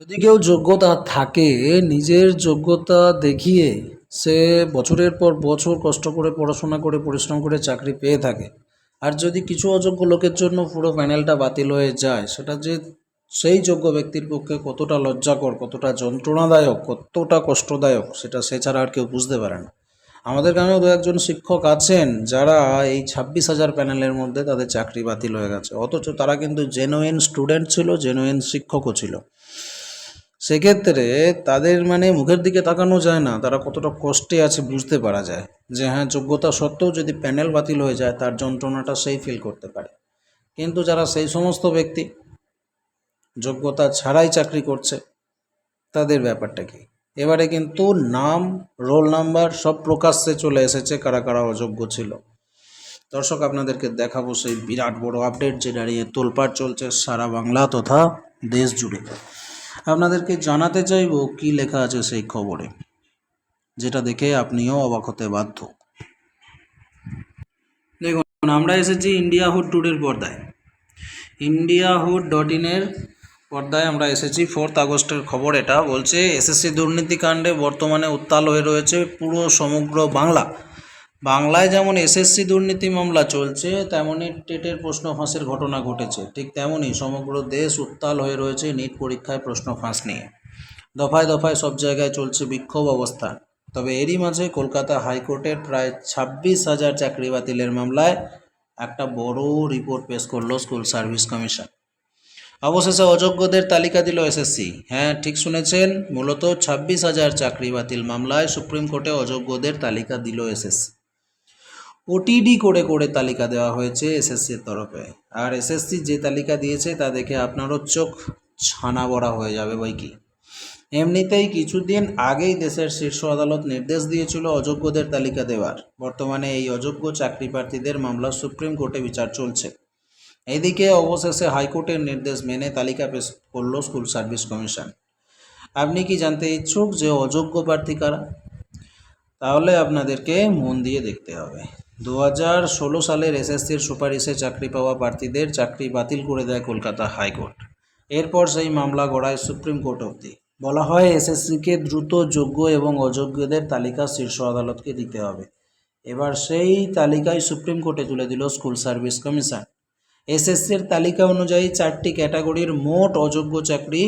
যদি কেউ যোগ্যতা থাকে, নিজের যোগ্যতা দেখিয়ে সে বছরের পর বছর কষ্ট করে পড়াশোনা করে, পরিশ্রম করে চাকরি পেয়ে থাকে। আর যদি কিছু অযোগ্য লোকের জন্য পুরো প্যানেলটা বাতিল হয়ে যায়, সেটা যে সেই যোগ্য ব্যক্তির পক্ষে কতটা লজ্জাকর, কতটা যন্ত্রণাদায়ক, কতটা কষ্টদায়ক, সেটা সে ছাড়া আর কেউ বুঝতে পারে না। আমাদের গ্রামেও দু একজন শিক্ষক আছেন, যারা এই ছাব্বিশ হাজার প্যানেলের মধ্যে তাদের চাকরি বাতিল হয়ে গেছে। অথচ তারা কিন্তু জেনুইন স্টুডেন্ট ছিল জেনুইন শিক্ষকও ছিল। সেক্ষেত্রে তাদের মানে মুখের দিকে তাকানো যায় না। তারা কতটা কষ্টে আছে বুঝতে পারা যায় যে হ্যাঁ যোগ্যতা সত্ত্বেও যদি প্যানেল বাতিল হয়ে যায়, তার যন্ত্রণাটা সেই ফিল করতে পারে। কিন্তু যারা সেই সমস্ত ব্যক্তি, যোগ্যতা ছাড়াই চাকরি করছে, তাদের ব্যাপারটা কি? এবারে কিন্তু নাম রোল নাম্বার সব প্রকাশ্যে চলে এসেছে কারা কারা অযোগ্য ছিল। দর্শক, আপনাদেরকে দেখাবো সেই বিরাট বড় আপডেট যে দাঁড়িয়ে তোলপাড় চলছে সারা বাংলা তথা দেশ জুড়ে। আপনাদেরকে জানাতে চাইব কি লেখা আছে সেই খবরে, যেটা দেখে আপনিও অবাক হতে বাধ্য। দেখুন, আমরা এসেছি ইন্ডিয়া হুড টুডের পর্দায়। ইন্ডিয়া হুড ডট ইনের পর্দায় আমরা এসেছি ফোর্থ আগস্টের খবর এটা। বলছে এসএসসি দুর্নীতিকাণ্ডে বর্তমানে উত্তাল হয়ে রয়েছে পুরো সমগ্র বাংলা। বাংলায় যেমন এসএসসি দুর্নীতি মামলা চলছে তেমনই টেটের প্রশ্ন ফাঁসের ঘটনা ঘটেছে। ঠিক তেমনই সমগ্র দেশ উত্তাল হয়ে রয়েছে নিট পরীক্ষায় প্রশ্ন ফাঁস নিয়ে। দফায় দফায় সব জায়গায় চলছে বিক্ষোভ অবস্থা। তবে এরই মাঝে কলকাতা হাইকোর্টের প্রায় ছাব্বিশ হাজার চাকরি বাতিলের মামলায় একটা বড় রিপোর্ট পেশ করল স্কুল সার্ভিস কমিশন। অবশেষে অযোগ্যদের তালিকা দিল এসএসসি। হ্যাঁ ঠিক শুনেছেন, মূলত ছাব্বিশ হাজার চাকরি বাতিল মামলায় সুপ্রিম কোর্টে অযোগ্যদের তালিকা দিল এসএসসি। ওটিডি করে করে তালিকা দেওয়া হয়েছে এসএসসির তরফে। আর এসএসসি যে তালিকা দিয়েছে, তা দেখে আপনারও চোখ ছানা বড়া হয়ে যাবে বই কি। এমনিতেই কিছুদিন আগেই দেশের শীর্ষ আদালত নির্দেশ দিয়েছিল অযোগ্যদের তালিকা দেওয়ার। বর্তমানে এই অযোগ্য চাকরি প্রার্থীদের মামলা সুপ্রিম কোর্টে বিচার চলছে। এদিকে অবশেষে হাইকোর্টের নির্দেশ মেনে তালিকা পেশ করল স্কুল সার্ভিস কমিশন। আপনি কি জানতে ইচ্ছুক যে অযোগ্য প্রার্থী কারা? তাহলে আপনাদেরকে মন দিয়ে দেখতে হবে। দু হাজার ষোলো সালের এসএসসির সুপারিশে চাকরি পাওয়া প্রার্থীদের চাকরি বাতিল করে দেয় কলকাতা হাইকোর্ট। এরপর সেই মামলা গড়ায় সুপ্রিম কোর্ট অবধি। বলা হয়, এসএসসিকে দ্রুত যোগ্য এবং অযোগ্যদের তালিকা শীর্ষ আদালতকে দিতে হবে। এবার সেই তালিকায় সুপ্রিম কোর্টে তুলে দিল স্কুল সার্ভিস কমিশন। এসএসসির তালিকা অনুযায়ী চারটি ক্যাটাগরির মোট অযোগ্য চাকরি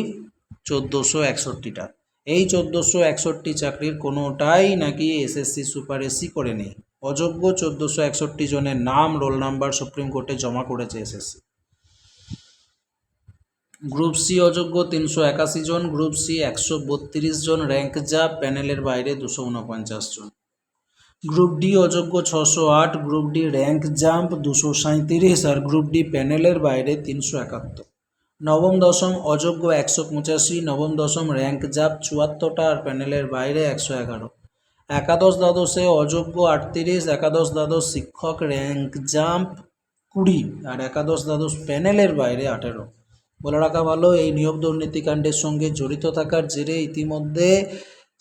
চোদ্দোশো একষট্টিটা। এই চোদ্দোশো একষট্টি চাকরির কোনোটাই নাকি এসএসসি সুপারিশই করে নেই অযোগ্য চোদ্দোশো একষট্টি জনের নাম রোল নাম্বার সুপ্রিম কোর্টে জমা করেছে এসএসসি। গ্রুপ সি অযোগ্য তিনশো একাশি জন, গ্রুপ সি একশো বত্রিশ জন, র্যাঙ্ক যা প্যানেলের বাইরে দুশো উনপঞ্চাশ জন। গ্রুপ ডি অযোগ্য ছশো আট, গ্রুপ ডি র্যাঙ্ক জাম্প দুশো সাঁত্রিশ আর গ্রুপ ডি প্যানেলের বাইরে তিনশো একাত্তর। নবম দশম অযোগ্য একশো পঁচাশি, নবম দশম র্যাঙ্ক জাপ চুয়াত্তরটা আর প্যানেলের বাইরে একশো এগারো। একাদশ দ্বাদশে অযোগ্য আটত্রিশ, একাদশ দ্বাদশ শিক্ষক র্যাঙ্ক জাম্প কুড়ি আর একাদশ দ্বাদশ প্যানেলের বাইরে আঠেরো। বলে রাখা ভালো, এই নিয়োগ দুর্নীতিকাণ্ডের সঙ্গে জড়িত থাকার জেরে ইতিমধ্যে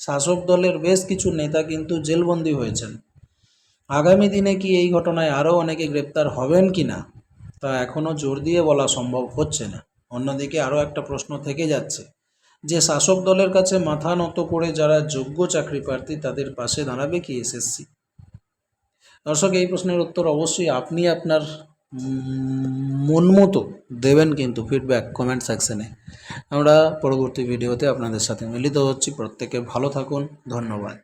শাসক দলের বেশ কিছু নেতা কিন্তু জেলবন্দি হয়েছেন। আগামী দিনে কি এই ঘটনায় আরও অনেকে গ্রেপ্তার হবেন কি না, তা এখনও জোর দিয়ে বলা সম্ভব হচ্ছে না। অন্যদিকে আরও একটা প্রশ্ন থেকে যাচ্ছে যে শাসক দলের কাছে মাথা নত করে যারা যোগ্য চাকরি প্রার্থী তাদের পাশে দাঁড়াবে কি এসএসসি দর্শক এই প্রশ্নের উত্তর অবশ্যই আপনি আপনার উম, মন মতো দেবেন কিন্তু ফিডব্যাক কমেন্ট সেকশনে আমরা পরবর্তী ভিডিওতে আপনাদের সাথে মিলিত হচ্ছি। প্রত্যেকে ভালো থাকুন। ধন্যবাদ।